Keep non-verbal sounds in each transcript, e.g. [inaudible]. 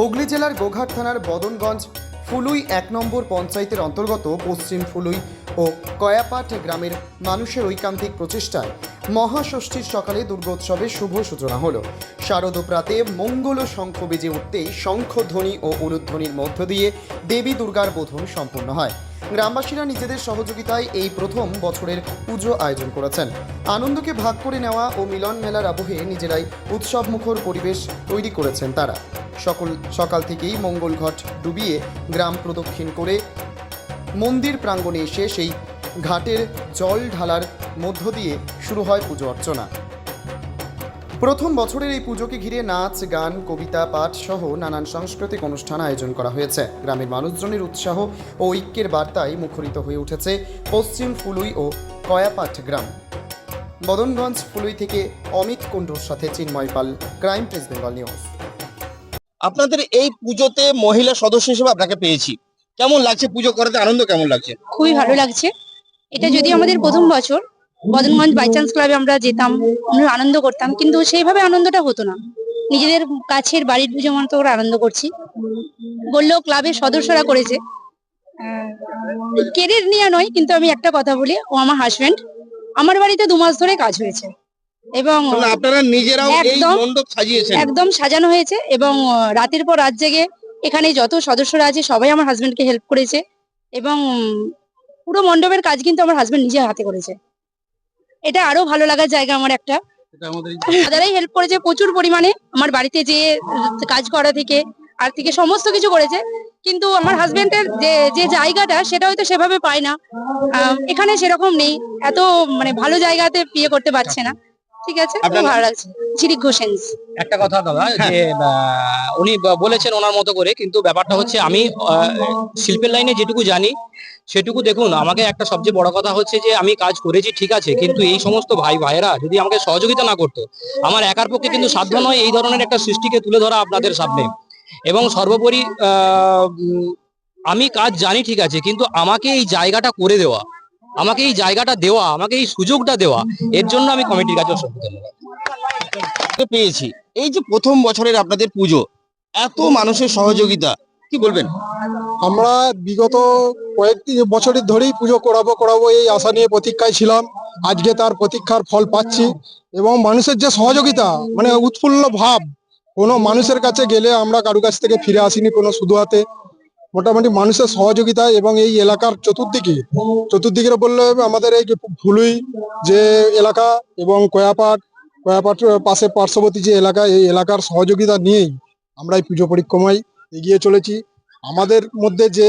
হুগলি জেলার গোঘাট থানার বদনগঞ্জ ফুলুই এক নম্বর পঞ্চায়েতের অন্তর্গত পশ্চিম ফুলুই ও কয়াপাট গ্রামের মানুষের ঐকান্তিক প্রচেষ্টায় মহাষষ্ঠীর সকালে দুর্গোৎসবের শুভ সূচনা হলো। শারদপ্রাতে মঙ্গল শঙ্খ বেজে উঠতেই শঙ্খধ্বনি ও উলুধ্বনির মধ্য দিয়ে দেবী দুর্গার বোধন সম্পন্ন হয়। গ্রামবাসীরা নিজেদের সহযোগিতায় এই প্রথম বছরের পুজো আয়োজন করেছেন। আনন্দকে ভাগ করে নেওয়া ও মিলন মেলার আবহে নিজেরাই উৎসবমুখর পরিবেশ তৈরি করেছেন তারা। সকল, সকাল থেকেই মঙ্গল ঘট ডুবিয়ে গ্রাম প্রদক্ষিণ করে মন্দির প্রাঙ্গণে এসে সেই ঘাটের জল ঢালার মধ্য দিয়ে শুরু হয় পুজো অর্চনা। প্রথম বছরের এই পুজোকে ঘিরে নাচ, গান, কবিতা, পাঠ সহ নানান সাংস্কৃতিক অনুষ্ঠান আয়োজন করা হয়েছে। গ্রামের মানুষজনের উৎসাহ ও ঐক্যের বার্তায় মুখরিত হয়ে উঠেছে পশ্চিম ফুলুই ও কয়াপাট গ্রাম। বদনগঞ্জ ফুলুই থেকে অমিত কুণ্ডুর সাথে Chinmoy Pal, crime press, Bengal news. আপনাদের এই পুজোতে মহিলা সদস্য হিসেবে আপনাকে পেয়েছি। কেমন লাগছে পুজো করাতে? আনন্দ কেমন লাগছে? খুবই ভালো লাগছে। এটা যদি আমাদের প্রথম বছর, বদনগঞ্জ বাই চান্স ক্লাবে আমরা যেতাম আনন্দ করতাম, কিন্তু সেইভাবে আনন্দটা হতো না। নিজেদের কাছের বাড়ির পুজো মতো আনন্দ করছি। বললেও ক্লাবের সদস্যরা করেছে। কেরিয়ার নিয়ে নয়, কিন্তু আমি একটা কথা বলি, ও আমার হাজবেন্ড আমার বাড়িতে দু মাস ধরে কাজ হয়েছে। এবং আপনারা নিজেরাও এই। মণ্ডপ সাজিয়েছেন। একদম সাজানো হয়েছে এবং রাতের পর রাত জেগে এখানে যত সদস্যরা আছে সবাই আমার হাজবেন্ডকে হেল্প করেছে এবং পুরো মণ্ডপের কাজ কিন্তু আমার হাজবেন্ড নিজে হাতে করেছে। এটা আরও ভালো লাগার জায়গা আমার একটা। [laughs] দাদারাই হেল্প করেছে প্রচুর পরিমাণে আমার বাড়িতে যে কাজ করা থেকে আর থেকে সমস্ত কিছু করেছে। কিন্তু আমার হাজবেন্ডের যে যে জায়গাটা সেটা হয়তো সেভাবে পায় না। এখানে সেরকম নেই। এত মানে ভালো জায়গাতে বিয়ে করতে পারছে না। ঠিক আছে? খুব আপনার ভালো লাগছে। চিরিক ঘোষেন্স একটা কথা দাদা হ্যাঁ। যে উনি বলেছেন ওনার মতো করে কিন্তু ব্যাপারটা হচ্ছে আমি আহ, শিল্পের লাইনে যেটুকু জানি সেটুকু দেখুন আমাকে একটা সবচেয়ে বড় কথা হচ্ছে যে আমি কাজ করেছি ঠিক আছে কিন্তু এই সমস্ত ভাই ভাইয়েরা যদি আমাকে সহযোগিতা না করতো আমার একার পক্ষে কিন্তু সাধ্য নয় এই ধরনের একটা সৃষ্টিকে তুলে ধরা আপনাদের সামনে। এবং সর্বোপরি আহ, আমি কাজ জানি ঠিক আছে কিন্তু আমাকে এই জায়গাটা করে দেওয়া আমাকে এই জায়গাটা দেওয়া, আমাকে এই সুযোগটা দেওয়া, এর জন্য আমি কমিটির কাছে পেয়েছি। এই যে প্রথম বছরের আপনাদের পুজো, এত মানুষের সহযোগিতা, কি বলবেন? আমরা বিগত কয়েকটি বছরের ধরেই পুজো করাবো করাবো এই আশা নিয়ে প্রতীক্ষায় ছিলাম। আজকে তার প্রতীক্ষার ফল পাচ্ছি এবং মানুষের যে সহযোগিতা মানে উৎফুল্ল ভাব, কোনো মানুষের কাছে গেলে আমরা কারু কাছ থেকে ফিরে আসিনি কোনো শুধু হাতে। মোটামুটি মানুষের সহযোগিতা এবং এই এলাকার চতুর্দিকে চতুর্দিকে বললে আমাদের এই যে ফুলুই যে এলাকা এবং কয়াপাট কয়াপাট পাশে পার্শ্ববর্তী যে এলাকা এই এলাকার সহযোগিতা নিয়েই আমরা এই পুজো পরিক্রমায় এগিয়ে চলেছি। আমাদের মধ্যে যে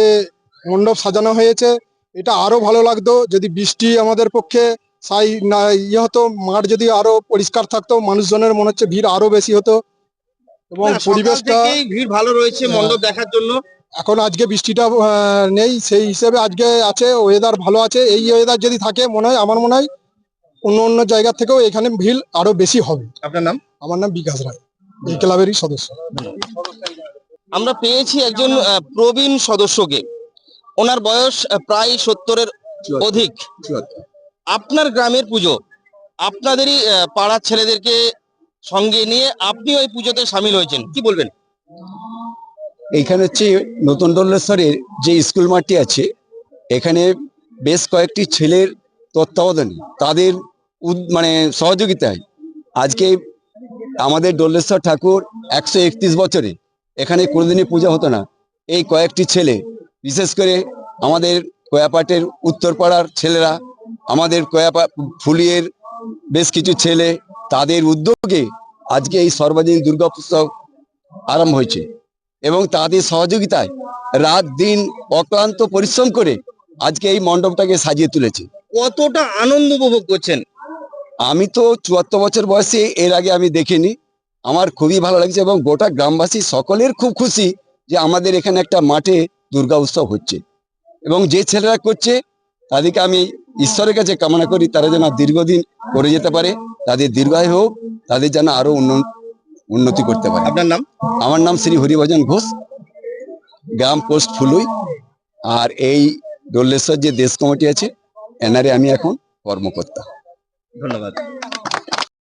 মণ্ডপ সাজানো হয়েছে এটা আরও ভালো লাগতো। যদি বৃষ্টি আমাদের পক্ষে সাই না ইয়ে হতো মাঠ যদি আরও পরিষ্কার থাকতো মানুষজনের মনে হচ্ছে ভিড় আরও বেশি হতো। এবং পরিবেশটা ভিড় ভালো রয়েছে হ্যাঁ। মণ্ডপ দেখার জন্য। এখন আজকে বৃষ্টিটা নেই সেই হিসেবে আজকে আছে ওয়েদার ভালো আছে। এই ওয়েদার যদি থাকে মনে হয় আমার মনে হয় অন্য অন্য জায়গা থেকেও এখানে ভিড় আরও বেশি হবে। আপনার নাম? আমার নাম বিকাশ রায় এই ক্লাবেরই সদস্য। আমরা পেয়েছি একজন প্রবীণ সদস্যকে। ওনার বয়স প্রায় সত্তরের অধিক। আপনার গ্রামের পুজো আপনাদেরই পাড়ার ছেলেদেরকে সঙ্গে নিয়ে আপনি ওই পুজোতে সামিল হয়েছেন। কি বলবেন? এইখানে হচ্ছে নতুন দোলেশ্বরের যে স্কুল মাঠটি আছে, এখানে বেশ কয়েকটি ছেলের তত্ত্বাবধানে তাদের মানে সহযোগিতায় আজকে আমাদের দোলেশ্বর ঠাকুর একশো একত্রিশ বছরে এখানে কোনোদিনই পূজা হতো না। এই কয়েকটি ছেলে, বিশেষ করে আমাদের কয়াপাটের উত্তরপাড়ার ছেলেরা, আমাদের কয়াপা, ফুলিয়ের বেশ কিছু ছেলে, তাদের উদ্যোগে আজকে এই সর্বজনীন দুর্গা উৎসব আরম্ভ হয়েছে। এবং তাদের সহযোগিতায় রাত দিন অক্লান্ত পরিশ্রম করে আজকে এই মণ্ডপটাকে সাজিয়ে তুলেছে। কতটা আনন্দ উপভোগ করছেন? আমি তো চুয়াত্তর বছর বয়সে এর আগে আমি দেখিনি। আমার খুবই ভালো লাগছে এবং গোটা গ্রামবাসী সকলের খুব খুশি যে আমাদের এখানে একটা মাঠে দুর্গা উৎসব হচ্ছে। এবং যে ছেলেরা করছে তাদেরকে আমি ঈশ্বরের কাছে কামনা করি তারা যেন দীর্ঘদিন করে যেতে পারে। তাদের দীর্ঘায় হোক তাদের যেন আরও উন্ন- উন্নতি করতে পারে। আপনার নাম? আমার নাম শ্রী হরিভজন ঘোষ গ্রাম পোস্ট ফুলুই। আর এই দোলেশ্বর যে দেশ কমিটি আছে এনারে আমি এখন কর্মকর্তা। ধন্যবাদ।